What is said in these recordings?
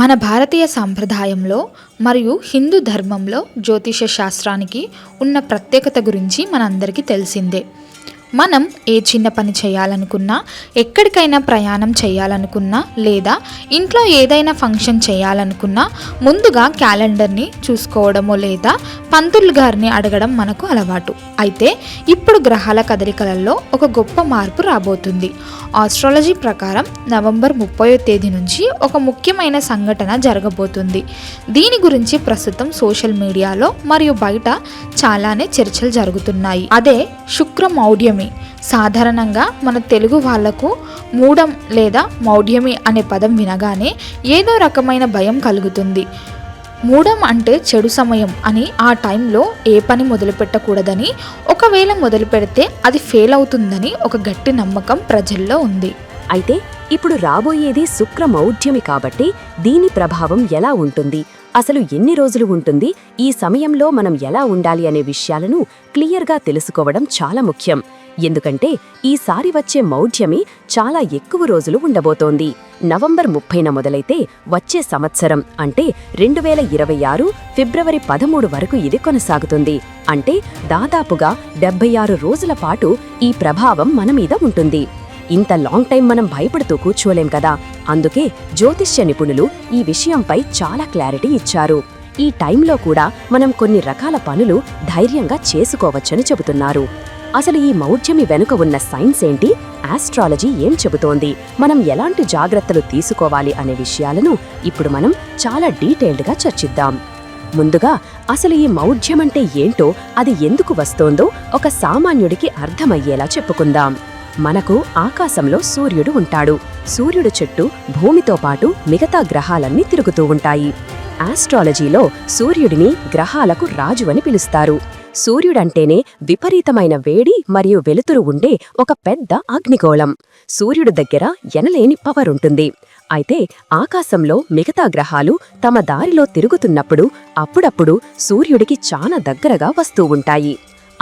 మన భారతీయ సాంప్రదాయంలో మరియు హిందూ ధర్మంలో జ్యోతిష శాస్త్రానికి ఉన్న ప్రత్యేకత గురించి మనందరికీ తెలిసిందే. మనం ఏ చిన్న పని చేయాలనుకున్నా ఎక్కడికైనా ప్రయాణం చేయాలనుకున్నా లేదా ఇంట్లో ఏదైనా ఫంక్షన్ చేయాలనుకున్నా ముందుగా క్యాలెండర్ని చూసుకోవడమో లేదా పంతులు గారిని అడగడం మనకు అలవాటు. అయితే ఇప్పుడు గ్రహాల కదలికలలో ఒక గొప్ప మార్పు రాబోతుంది. ఆస్ట్రాలజీ ప్రకారం నవంబర్ ముప్పయో తేదీ నుంచి ఒక ముఖ్యమైన సంఘటన జరగబోతుంది. దీని గురించి ప్రస్తుతం సోషల్ మీడియాలో మరియు బయట చాలానే చర్చలు జరుగుతున్నాయి. అదే శుక్రమౌఢ్యం మౌఢ్యమి. సాధారణంగా మన తెలుగు వాళ్ళకు మూడం లేదా మౌఢ్యమి అనే పదం వినగానే ఏదో రకమైన భయం కలుగుతుంది. మూడం అంటే చెడు సమయం అని ఆ టైంలో ఏ పని మొదలుపెట్టకూడదని ఒకవేళ మొదలు పెడితే అది ఫెయిల్ అవుతుందని ఒక గట్టి నమ్మకం ప్రజల్లో ఉంది. అయితే ఇప్పుడు రాబోయేది శుక్ర మౌఢ్యమి కాబట్టి దీని ప్రభావం ఎలా ఉంటుంది? అసలు ఎన్ని రోజులు ఉంటుంది? ఈ సమయంలో మనం ఎలా ఉండాలి అనే విషయాలను క్లియర్గా తెలుసుకోవడం చాలా ముఖ్యం. ఎందుకంటే ఈసారి వచ్చే మౌఢ్యమి చాలా ఎక్కువ రోజులు ఉండబోతోంది. నవంబర్ ముప్పైన మొదలైతే వచ్చే సంవత్సరం అంటే రెండు వేల ఇరవై ఆరు ఫిబ్రవరి పదమూడు వరకు ఇది కొనసాగుతుంది. అంటే దాదాపుగా డెబ్బై ఆరు రోజుల పాటు ఈ ప్రభావం మన మీద ఉంటుంది. ఇంత లాంగ్ టైం మనం భయపడుతూ కూర్చోలేం కదా. అందుకే జ్యోతిష్య నిపుణులు ఈ విషయంపై చాలా క్లారిటీ ఇచ్చారు. ఈ టైంలో కూడా మనం కొన్ని రకాల పనులు ధైర్యంగా చేసుకోవచ్చని చెబుతున్నారు. అసలు ఈ మౌఢ్యమి వెనుక ఉన్న సైన్స్ ఏంటి? ఆస్ట్రాలజీ ఏం చెబుతోంది? మనం ఎలాంటి జాగ్రత్తలు తీసుకోవాలి అనే విషయాలను ఇప్పుడు మనం చాలా డీటెయిల్డ్గా చర్చిద్దాం. ముందుగా అసలు ఈ మౌఢ్యమంటే ఏంటో అది ఎందుకు వస్తోందో ఒక సామాన్యుడికి అర్థమయ్యేలా చెప్పుకుందాం. మనకు ఆకాశంలో సూర్యుడు ఉంటాడు. సూర్యుడు చుట్టూ భూమితో పాటు మిగతా గ్రహాలన్నీ తిరుగుతూ ఉంటాయి. ఆస్ట్రాలజీలో సూర్యుడిని గ్రహాలకు రాజు అని పిలుస్తారు. సూర్యుడంటేనే విపరీతమైన వేడి మరియు వెలుతురు ఉండే ఒక పెద్ద అగ్నిగోళం. సూర్యుడు దగ్గర ఎనలేని పవర్ ఉంటుంది. అయితే ఆకాశంలో మిగతా గ్రహాలు తమ దారిలో తిరుగుతున్నప్పుడు అప్పుడప్పుడు సూర్యుడికి చాలా దగ్గరగా వస్తూ ఉంటాయి.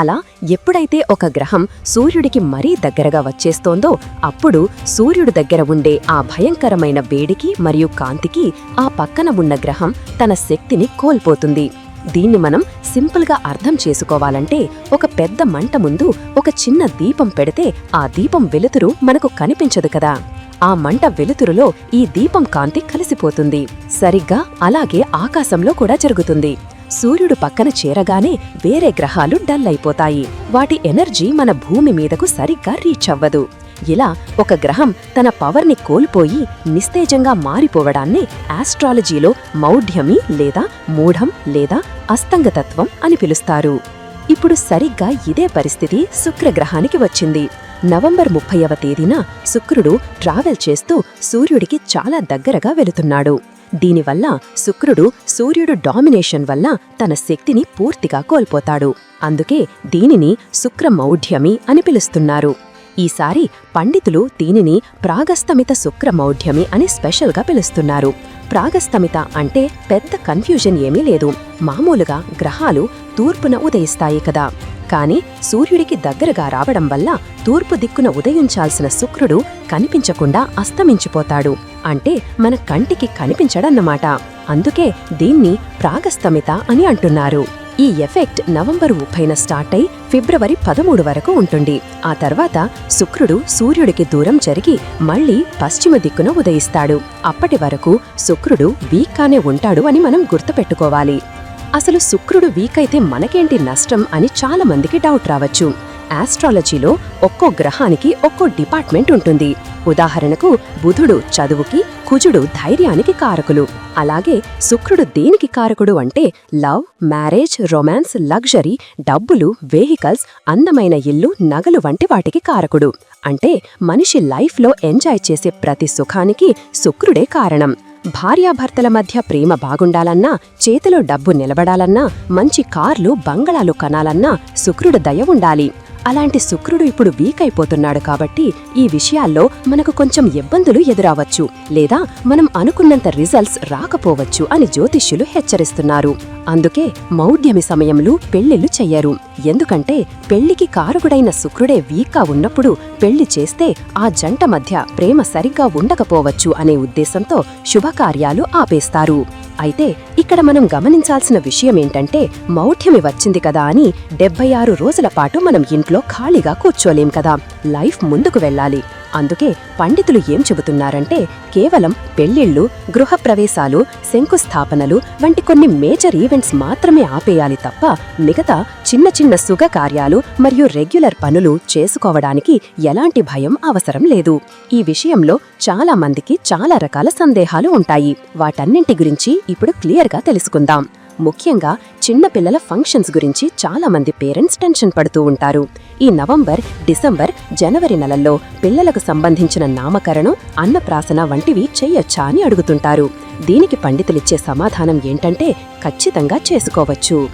అలా ఎప్పుడైతే ఒక గ్రహం సూర్యుడికి మరీ దగ్గరగా వచ్చేస్తోందో అప్పుడు సూర్యుడు దగ్గర ఉండే ఆ భయంకరమైన వేడికి మరియు కాంతికి ఆ పక్కన ఉన్న గ్రహం తన శక్తిని కోల్పోతుంది. దీన్ని మనం సింపుల్గా అర్థం చేసుకోవాలంటే ఒక పెద్ద మంట ముందు ఒక చిన్న దీపం పెడితే ఆ దీపం వెలుతురు మనకు కనిపించదు కదా. ఆ మంట వెలుతురులో ఈ దీపం కాంతి కలిసిపోతుంది. సరిగ్గా అలాగే ఆకాశంలో కూడా జరుగుతుంది. సూర్యుడు పక్కన చేరగానే వేరే గ్రహాలు డల్ అయిపోతాయి వాటి ఎనర్జీ మన భూమి మీదకు సరిగ్గా రీచ్ అవ్వదు. ఇలా ఒక గ్రహం తన పవర్ని కోల్పోయి నిస్తేజంగా మారిపోవడాన్ని ఆస్ట్రాలజీలో మౌఢ్యమి లేదా మూఢం లేదా అస్తంగతత్వం అని పిలుస్తారు. ఇప్పుడు సరిగ్గా ఇదే పరిస్థితి శుక్రగ్రహానికి వచ్చింది. నవంబర్ ముప్పైవ తేదీన శుక్రుడు ట్రావెల్ చేస్తూ సూర్యుడికి చాలా దగ్గరగా వెళుతున్నాడు. దీనివల్ల శుక్రుడు సూర్యుడు డామినేషన్ వల్ల తన శక్తిని పూర్తిగా కోల్పోతాడు. అందుకే దీనిని శుక్రమౌఢ్యమి అని పిలుస్తున్నారు. ఈసారి పండితులు దీనిని ప్రాగస్తమిత శుక్రమౌఢ్యమి అని స్పెషల్గా పిలుస్తున్నారు. ప్రాగస్తమిత అంటే పెద్ద కన్ఫ్యూజన్ ఏమీ లేదు. మామూలుగా గ్రహాలు తూర్పున ఉదయిస్తాయి కదా. కాని సూర్యుడికి దగ్గరగా రావడం వల్ల తూర్పు దిక్కున ఉదయించాల్సిన శుక్రుడు కనిపించకుండా అస్తమించిపోతాడు. అంటే మన కంటికి కనిపించడన్నమాట. అందుకే దీన్ని ప్రాగస్తమిత అని అంటున్నారు. ఈ ఎఫెక్ట్ నవంబర్ ముప్పైన స్టార్ట్ అయి ఫిబ్రవరి పదమూడు వరకు ఉంటుంది. ఆ తర్వాత శుక్రుడు సూర్యుడికి దూరం జరిగి మళ్ళీ పశ్చిమ దిక్కున ఉదయిస్తాడు. అప్పటి వరకు శుక్రుడు వీక్గానే ఉంటాడు అని మనం గుర్తుపెట్టుకోవాలి. అసలు శుక్రుడు వీక్ అయితే మనకేంటి నష్టం అని చాలా మందికి డౌట్ రావచ్చు. ఆస్ట్రాలజీలో ఒక్కో గ్రహానికి ఒక్కో డిపార్ట్మెంట్ ఉంటుంది. ఉదాహరణకు బుధుడు చదువుకి కుజుడు ధైర్యానికి కారకులు. అలాగే శుక్రుడు దేనికి కారకుడు అంటే లవ్ మ్యారేజ్ రొమాన్స్ లగ్జరీ డబ్బులు వెహికల్స్ అందమైన ఇల్లు నగలు వంటి వాటికి కారకుడు. అంటే మనిషి లైఫ్లో ఎంజాయ్ చేసే ప్రతి సుఖానికి శుక్రుడే కారణం. భార్యాభర్తల మధ్య ప్రేమ బాగుండాలన్నా చేతిలో డబ్బు నిలబడాలన్నా మంచి కార్లు బంగళాలు కనాలన్నా శుక్రుడు దయ ఉండాలి. అలాంటి శుక్రుడు ఇప్పుడు వీక్ అయిపోతున్నాడు కాబట్టి ఈ విషయాల్లో మనకు కొంచెం ఇబ్బందులు ఎదురావచ్చు లేదా మనం అనుకున్నంత రిజల్ట్స్ రాకపోవచ్చు అని జ్యోతిష్యులు హెచ్చరిస్తున్నారు. అందుకే మౌఢ్యమి సమయంలో పెళ్ళిళ్ళు చెయ్యరు. ఎందుకంటే పెళ్ళికి కారకుడైన శుక్రుడే వీక్గా ఉన్నప్పుడు పెళ్ళి చేస్తే ఆ జంట మధ్య ప్రేమ సరిగ్గా ఉండకపోవచ్చు అనే ఉద్దేశంతో శుభకార్యాలు ఆపేస్తారు. అయితే ఇక్కడ మనం గమనించాల్సిన విషయం ఏంటంటే మౌఢ్యమి వచ్చింది కదా అని డెబ్బై ఆరు రోజుల పాటు మనం ఇంట్లో ఖాళీగా కూర్చోలేం కదా. లైఫ్ ముందుకు వెళ్ళాలి. అందుకే పండితులు ఏం చెబుతున్నారంటే కేవలం పెళ్ళిళ్ళు గృహప్రవేశాలు శంకుస్థాపనలు వంటి కొన్ని మేజర్ ఈవెంట్స్ మాత్రమే ఆపేయాలి తప్ప మిగతా చిన్న చిన్న శుభ కార్యాలు మరియు రెగ్యులర్ పనులు చేసుకోవడానికి ఎలాంటి భయం అవసరం లేదు. ఈ విషయంలో చాలా మందికి చాలా రకాల సందేహాలు ఉంటాయి. వాటన్నింటి గురించి ఇప్పుడు క్లియర్గా తెలుసుకుందాం. ముఖ్యంగా చిన్నపిల్లల ఫంక్షన్స్ గురించి చాలా మంది పేరెంట్స్ టెన్షన్ పడుతూ ఉంటారు. ఈ నవంబర్ డిసెంబర్ జనవరి నెలల్లో పిల్లలకు సంబంధించిన నామకరణం అన్నప్రాసన వంటివి చెయ్యొచ్చా అని అడుగుతుంటారు. దీనికి పండితులిచ్చే సమాధానం ఏంటంటే ఖచ్చితంగా చేసుకోవచ్చు.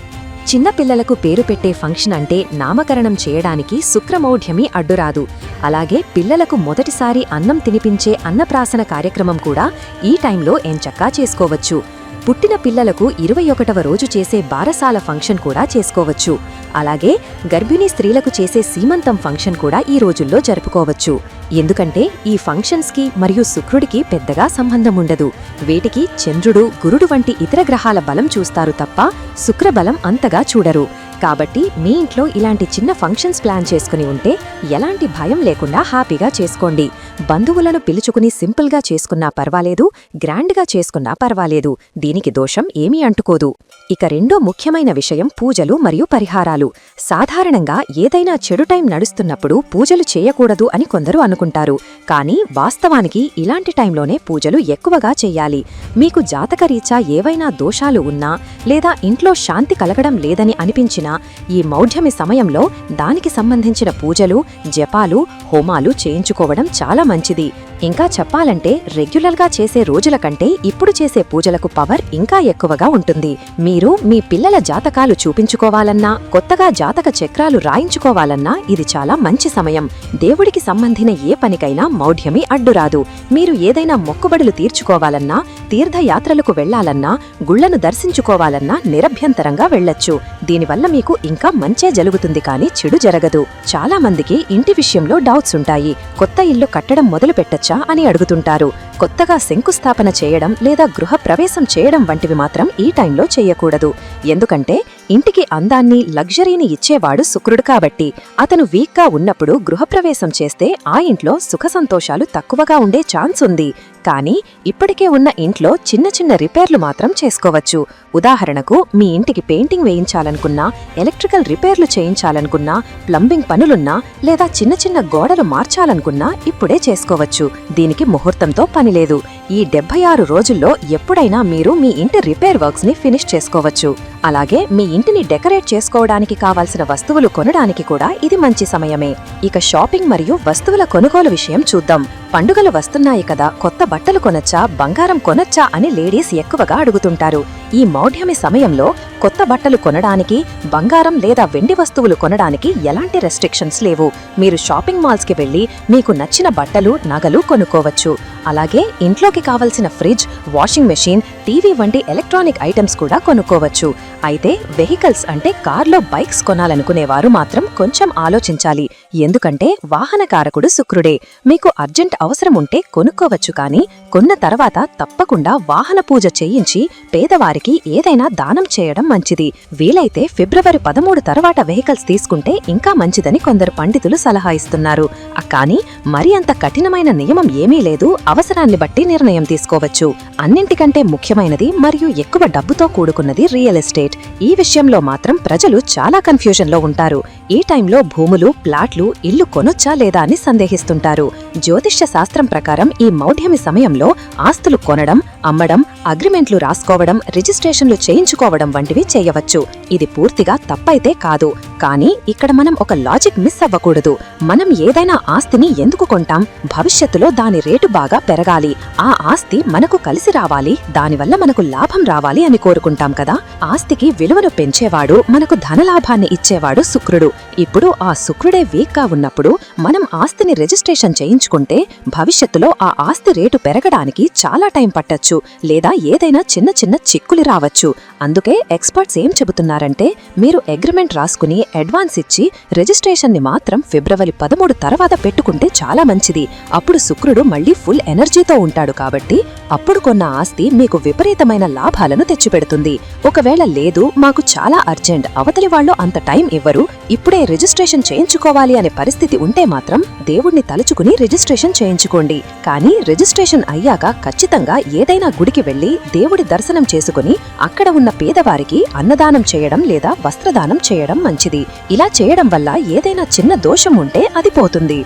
చిన్నపిల్లలకు పేరు పెట్టే ఫంక్షన్ అంటే నామకరణం చేయడానికి శుక్రమౌఢ్యమి అడ్డురాదు. అలాగే పిల్లలకు మొదటిసారి అన్నం తినిపించే అన్నప్రాసన కార్యక్రమం కూడా ఈ టైంలో ఎంచక్కా చేసుకోవచ్చు. పుట్టిన పిల్లలకు ఇరవై ఒకటవ రోజు చేసే బారసాల ఫంక్షన్ కూడా చేసుకోవచ్చు. అలాగే గర్భిణీ స్త్రీలకు చేసే సీమంతం ఫంక్షన్ కూడా ఈ రోజుల్లో జరుపుకోవచ్చు. ఎందుకంటే ఈ ఫంక్షన్స్కి మరియు శుక్రుడికి పెద్దగా సంబంధం ఉండదు వీటికి చంద్రుడు గురుడు వంటి ఇతర గ్రహాల బలం చూస్తారు తప్ప శుక్రబలం అంతగా చూడరు. కాబట్టి మీ ఇంట్లో ఇలాంటి చిన్న ఫంక్షన్స్ ప్లాన్ చేసుకుని ఉంటే ఎలాంటి భయం లేకుండా హ్యాపీగా చేసుకోండి. బంధువులను పిలుచుకుని సింపుల్గా చేసుకున్నా పర్వాలేదు గ్రాండ్గా చేసుకున్నా పర్వాలేదు. దీనికి దోషం ఏమీ అంటుకోదు. ఇక రెండో ముఖ్యమైన విషయం పూజలు మరియు పరిహారాలు. సాధారణంగా ఏదైనా చెడు టైం నడుస్తున్నప్పుడు పూజలు చేయకూడదు అని కొందరు అనుకుంటారు. కానీ వాస్తవానికి ఇలాంటి టైంలోనే పూజలు ఎక్కువగా చేయాలి. మీకు జాతకరీత్యా ఏవైనా దోషాలు ఉన్నా లేదా ఇంట్లో శాంతి కలగడం లేదని అనిపించినా ఈ మౌఢ్యమి సమయంలో దానికి సంబంధించిన పూజలు జపాలు హోమాలు చేయించుకోవడం చాలా మంచిది. ఇంకా చెప్పాలంటే రెగ్యులర్గా చేసే రోజుల కంటే ఇప్పుడు చేసే పూజలకు పవర్ ఇంకా ఎక్కువగా ఉంటుంది. మీరు మీ పిల్లల జాతకాలు చూపించుకోవాలన్నా కొత్తగా జాతక చక్రాలు రాయించుకోవాలన్నా ఇది చాలా మంచి సమయం. దేవుడికి సంబంధిన ఏ పనికైనా మౌఢ్యమి అడ్డురాదు మీరు ఏదైనా మొక్కుబడులు తీర్చుకోవాలన్నా తీర్థయాత్రలకు వెళ్ళాలన్నా గుళ్ళను దర్శించుకోవాలన్నా నిరభ్యంతరంగా వెళ్ళొచ్చు దీనివల్ల మీకు ఇంకా మంచే జరుగుతుంది కానీ చెడు జరగదు. చాలా మందికి ఇంటి విషయంలో డౌట్స్ ఉంటాయి. కొత్త ఇల్లు కట్టడం మొదలు పెట్టచ్చు అని అడుగుతుంటారు. కొత్తగా శంకుస్థాపన చేయడం లేదా గృహ ప్రవేశం చేయడం వంటివి మాత్రం ఈ టైంలో చేయకూడదు. ఎందుకంటే ఇంటికి అందాన్ని లగ్జరీని ఇచ్చేవాడు శుక్రుడు కాబట్టి అతను వీక్గా ఉన్నప్పుడు గృహప్రవేశం చేస్తే ఆ ఇంట్లో సుఖ సంతోషాలు తక్కువగా ఉండే ఛాన్స్ ఉంది. కానీ ఇప్పటికే ఉన్న ఇంట్లో చిన్న చిన్న రిపేర్లు మాత్రం చేసుకోవచ్చు. ఉదాహరణకు మీ ఇంటికి పెయింటింగ్ వేయించాలనుకున్నా ఎలక్ట్రికల్ రిపేర్లు చేయించాలనుకున్నా ప్లంబింగ్ పనులున్నా లేదా చిన్న చిన్న గోడలు మార్చాలనుకున్నా ఇప్పుడే చేసుకోవచ్చు. దీనికి ముహూర్తంతో లేదు. ఈ డెబ్బై ఆరు రోజుల్లో ఎప్పుడైనా మీరు మీ ఇంటి రిపేర్ వర్క్స్ని ఫినిష్ చేసుకోవచ్చు. అలాగే మీ ఇంటిని డెకరేట్ చేసుకోవడానికి కావాల్సిన వస్తువులు కొనడానికి కూడా ఇది మంచి సమయమే. ఇక షాపింగ్ మరియు వస్తువుల కొనుగోలు విషయం చూద్దాం. పండుగలు వస్తున్నాయి కదా కొత్త బట్టలు కొనొచ్చా బంగారం కొనొచ్చా అని లేడీస్ ఎక్కువగా అడుగుతుంటారు. ఈ మౌఢ్యమి సమయంలో కొత్త బట్టలు కొనడానికి బంగారం లేదా వెండి వస్తువులు కొనడానికి ఎలాంటి రెస్ట్రిక్షన్స్ లేవు. మీరు షాపింగ్ మాల్స్కి వెళ్ళి మీకు నచ్చిన బట్టలు నగలు కొనుక్కోవచ్చు. అలాగే ఇంట్లోకి కావలసిన ఫ్రిడ్జ్ వాషింగ్ మెషిన్ టీవీ వంటి ఎలక్ట్రానిక్ ఐటమ్స్ కూడా కొనుక్కోవచ్చు. అయితే వెహికల్స్ అంటే కార్లో బైక్స్ కొనాలనుకునేవారు మాత్రం కొంచెం ఆలోచించాలి. ఎందుకంటే వాహన కారకుడు శుక్రుడే. మీకు అర్జెంట్ అవసరం ఉంటే కొనుక్కోవచ్చు కానీ కొన్న తర్వాత తప్పకుండా వాహన పూజ చేయించి పేదవారికి ఏదైనా దానం చేయడం మంచిది. వీలైతే ఫిబ్రవరి పదమూడు తర్వాత వెహికల్స్ తీసుకుంటే ఇంకా మంచిదని కొందరు పండితులు సలహా ఇస్తున్నారు. కానీ మరి అంత కఠినమైన నియమం ఏమీ లేదు. అవసరాన్ని బట్టి నిర్ణయం తీసుకోవచ్చు. అన్నింటికంటే ముఖ్యమైనది మరియు ఎక్కువ డబ్బుతో కూడుకున్నది రియల్ ఎస్టేట్. ఈ విషయంలో మాత్రం ప్రజలు చాలా కన్ఫ్యూజన్లో ఉంటారు. ఈ టైంలో భూములు ప్లాట్లు ఇల్లు కొనొచ్చా లేదా అని సందేహిస్తుంటారు. జ్యోతిష్య శాస్త్రం ప్రకారం ఈ మౌఢ్యమి సమయంలో ఆస్తులు కొనడం అమ్మడం అగ్రిమెంట్లు రాసుకోవడం రిజిస్ట్రేషన్లు చేయించుకోవడం వంటివి చేయవచ్చు. ఇది పూర్తిగా తప్పైతే కాదు. కానీ ఇక్కడ మనం ఒక లాజిక్ మిస్ అవ్వకూడదు. మనం ఏదైనా ఆస్తిని ఎందుకు కొంటాం? భవిష్యత్తులో దాని రేటు బాగా పెరగాలి. ఆ ఆస్తి మనకు కలిసి రావాలి దానివల్ల మనకు లాభం రావాలి అని కోరుకుంటాం కదా. ఆస్తికి విలువను పెంచేవాడు మనకు ధనలాభాన్ని ఇచ్చేవాడు శుక్రుడు. ఇప్పుడు ఆ శుక్రుడే వీక్గా ఉన్నప్పుడు మనం ఆస్తిని రిజిస్ట్రేషన్ చేయించుకుంటే భవిష్యత్తులో ఆ ఆస్తి రేటు పెరగడానికి చాలా టైం పట్టొచ్చు లేదా ఏదైనా చిన్న చిన్న చిక్కులు రావచ్చు. అందుకే ఎక్స్పర్ట్స్ ఏం చెబుతున్నారంటే మీరు అగ్రిమెంట్ రాసుకుని అడ్వాన్స్ ఇచ్చి రిజిస్ట్రేషన్ని మాత్రం ఫిబ్రవరి పదమూడు తర్వాత పెట్టుకుంటే చాలా మంచిది. అప్పుడు శుక్రుడు మళ్ళీ ఫుల్ ఎనర్జీతో ఉంటాడు కాబట్టి అప్పుడు కొన్న ఆస్తి మీకు విపరీతమైన లాభాలను తెచ్చిపెడుతుంది. ఒకవేళ లేదు మాకు చాలా అర్జెంట్. అవతలి వాళ్ళు అంత టైం ఇవ్వరు. ఇప్పుడే రిజిస్ట్రేషన్ చేయించుకోవాలి అనే పరిస్థితి ఉంటే మాత్రం దేవుణ్ణి తలుచుకుని రిజిస్ట్రేషన్ చేయించుకోండి. కానీ రిజిస్ట్రేషన్ అయ్యాక ఖచ్చితంగా ఏదైనా గుడికి వెళ్ళి దేవుడి దర్శనం చేసుకుని అక్కడ ఉన్న పేదవారికి అన్నదానం చేయడం లేదా వస్త్రదానం చేయడం మంచిది. ఇలా చేయడం వల్ల ఏదైనా చిన్న దోషం ఉంటే అది పోతుంది.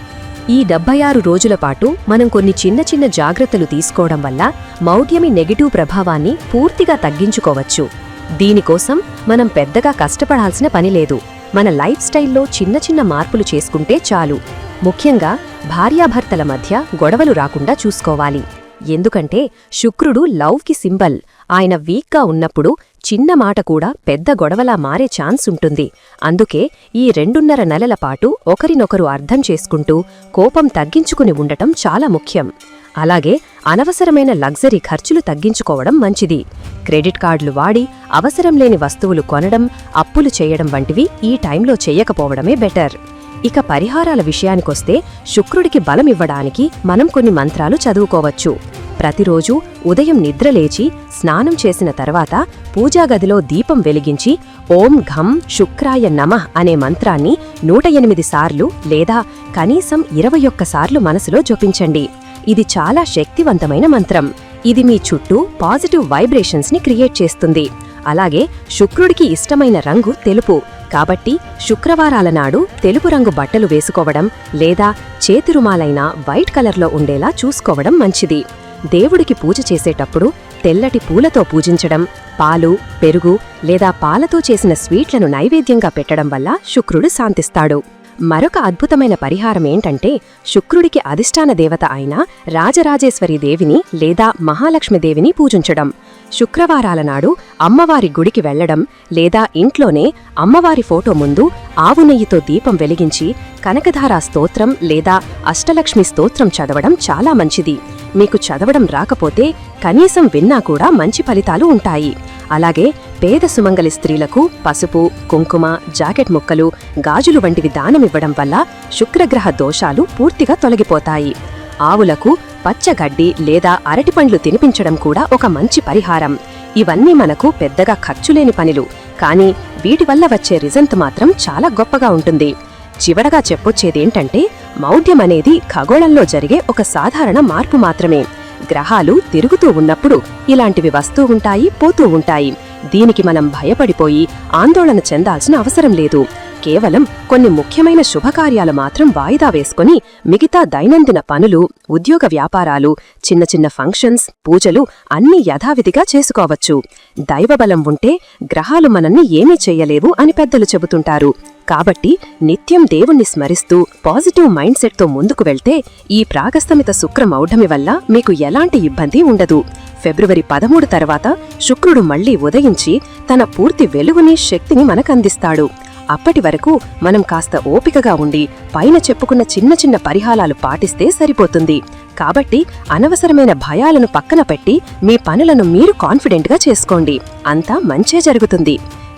ఈ డెబ్బై ఆరు రోజుల పాటు మనం కొన్ని చిన్న చిన్న జాగ్రత్తలు తీసుకోవడం వల్ల మౌఢ్యమి నెగిటివ్ ప్రభావాన్ని పూర్తిగా తగ్గించుకోవచ్చు. దీనికోసం మనం పెద్దగా కష్టపడాల్సిన పని లేదు. మన లైఫ్ స్టైల్లో చిన్న చిన్న మార్పులు చేసుకుంటే చాలు. ముఖ్యంగా భార్యాభర్తల మధ్య గొడవలు రాకుండా చూసుకోవాలి. ఎందుకంటే శుక్రుడు లవ్కి సింబల్. ఆయన వీక్గా ఉన్నప్పుడు చిన్న మాట కూడా పెద్ద గొడవలా మారే ఛాన్స్ ఉంటుంది. అందుకే ఈ రెండున్నర నెలల పాటు ఒకరినొకరు అర్థం చేసుకుంటూ కోపం తగ్గించుకుని ఉండటం చాలా ముఖ్యం. అలాగే అనవసరమైన లగ్జరీ ఖర్చులు తగ్గించుకోవడం మంచిది. క్రెడిట్ కార్డులు వాడి అవసరం లేని వస్తువులు కొనడం అప్పులు చేయడం వంటివి ఈ టైంలో చెయ్యకపోవడమే బెటర్. ఇక పరిహారాల విషయానికొస్తే శుక్రుడికి బలమివ్వడానికి మనం కొన్ని మంత్రాలు చదువుకోవచ్చు. ప్రతిరోజు ఉదయం నిద్రలేచి స్నానం చేసిన తర్వాత పూజాగదిలో దీపం వెలిగించి ఓం ఘం శుక్రాయ నమః అనే మంత్రాన్ని నూట ఎనిమిది సార్లు లేదా కనీసం ఇరవై ఒక్కసార్లు మనసులో జపించండి. ఇది చాలా శక్తివంతమైన మంత్రం. ఇది మీ చుట్టూ పాజిటివ్ వైబ్రేషన్స్ని క్రియేట్ చేస్తుంది. అలాగే శుక్రుడికి ఇష్టమైన రంగు తెలుపు. కాబట్టి శుక్రవారాల నాడు తెలుపు రంగు బట్టలు వేసుకోవడం లేదా చేతిరుమాలైన వైట్ కలర్లో ఉండేలా చూసుకోవడం మంచిది. దేవుడికి పూజ చేసేటప్పుడు తెల్లటి పూలతో పూజించడం పాలు పెరుగు లేదా పాలతో చేసిన స్వీట్లను నైవేద్యంగా పెట్టడం వల్ల శుక్రుడు శాంతిస్తాడు. మరొక అద్భుతమైన పరిహారం ఏంటంటే శుక్రుడికి అధిష్టాన దేవత అయిన రాజరాజేశ్వరి దేవిని లేదా మహాలక్ష్మిదేవిని పూజించడం. శుక్రవారాల నాడు అమ్మవారి గుడికి వెళ్ళడం లేదా ఇంట్లోనే అమ్మవారి ఫోటో ముందు ఆవు నెయ్యితో దీపం వెలిగించి కనకధారా స్తోత్రం లేదా అష్టలక్ష్మి స్తోత్రం చదవడం చాలా మంచిది. మీకు చదవడం రాకపోతే కనీసం విన్నా కూడా మంచి ఫలితాలు ఉంటాయి. అలాగే పేద సుమంగలి స్త్రీలకు పసుపు కుంకుమ జాకెట్ ముక్కలు గాజులు వంటివి దానమివ్వడం వల్ల శుక్రగ్రహ దోషాలు పూర్తిగా తొలగిపోతాయి. ఆవులకు పచ్చగడ్డి లేదా అరటిపండ్లు తినిపించడం కూడా ఒక మంచి పరిహారం. ఇవన్నీ మనకు పెద్దగా ఖర్చులేని పనులు కానీ వీటి వల్ల వచ్చే రిజల్ట్ మాత్రం చాలా గొప్పగా ఉంటుంది. చివరగా చెప్పొచ్చేదేంటంటే మౌఢ్యం అనేది ఖగోళంలో జరిగే ఒక సాధారణ మార్పు మాత్రమే. గ్రహాలు తిరుగుతూ ఉన్నప్పుడు ఇలాంటివి వస్తూ ఉంటాయి పోతూ ఉంటాయి. దీనికి మనం భయపడిపోయి ఆందోళన చెందాల్సిన అవసరం లేదు. కేవలం కొన్ని ముఖ్యమైన శుభకార్యాలు మాత్రం వాయిదా వేసుకుని మిగతా దైనందిన పనులు ఉద్యోగ వ్యాపారాలు చిన్న చిన్న ఫంక్షన్స్ పూజలు అన్నీ యథావిధిగా చేసుకోవచ్చు. దైవబలం ఉంటే గ్రహాలు మనల్ని ఏమీ చెయ్యలేవు అని పెద్దలు చెబుతుంటారు. కాబట్టి నిత్యం దేవుణ్ణి స్మరిస్తూ పాజిటివ్ మైండ్ సెట్తో ముందుకు వెళ్తే ఈ ప్రాగస్తమిత శుక్రమౌఢమి వల్ల మీకు ఎలాంటి ఇబ్బంది ఉండదు. ఫిబ్రవరి పదమూడు తర్వాత శుక్రుడు మళ్ళీ ఉదయించి తన పూర్తి వెలుగుని శక్తిని మనకందిస్తాడు. అప్పటి వరకు మనం కాస్త ఓపికగా ఉండి పైన చెప్పుకున్న చిన్న చిన్న పరిహారాలు పాటిస్తే సరిపోతుంది. కాబట్టి అనవసరమైన భయాలను పక్కన పెట్టి మీ పనులను మీరు కాన్ఫిడెంట్గా చేసుకోండి. అంతా మంచే జరుగుతుంది.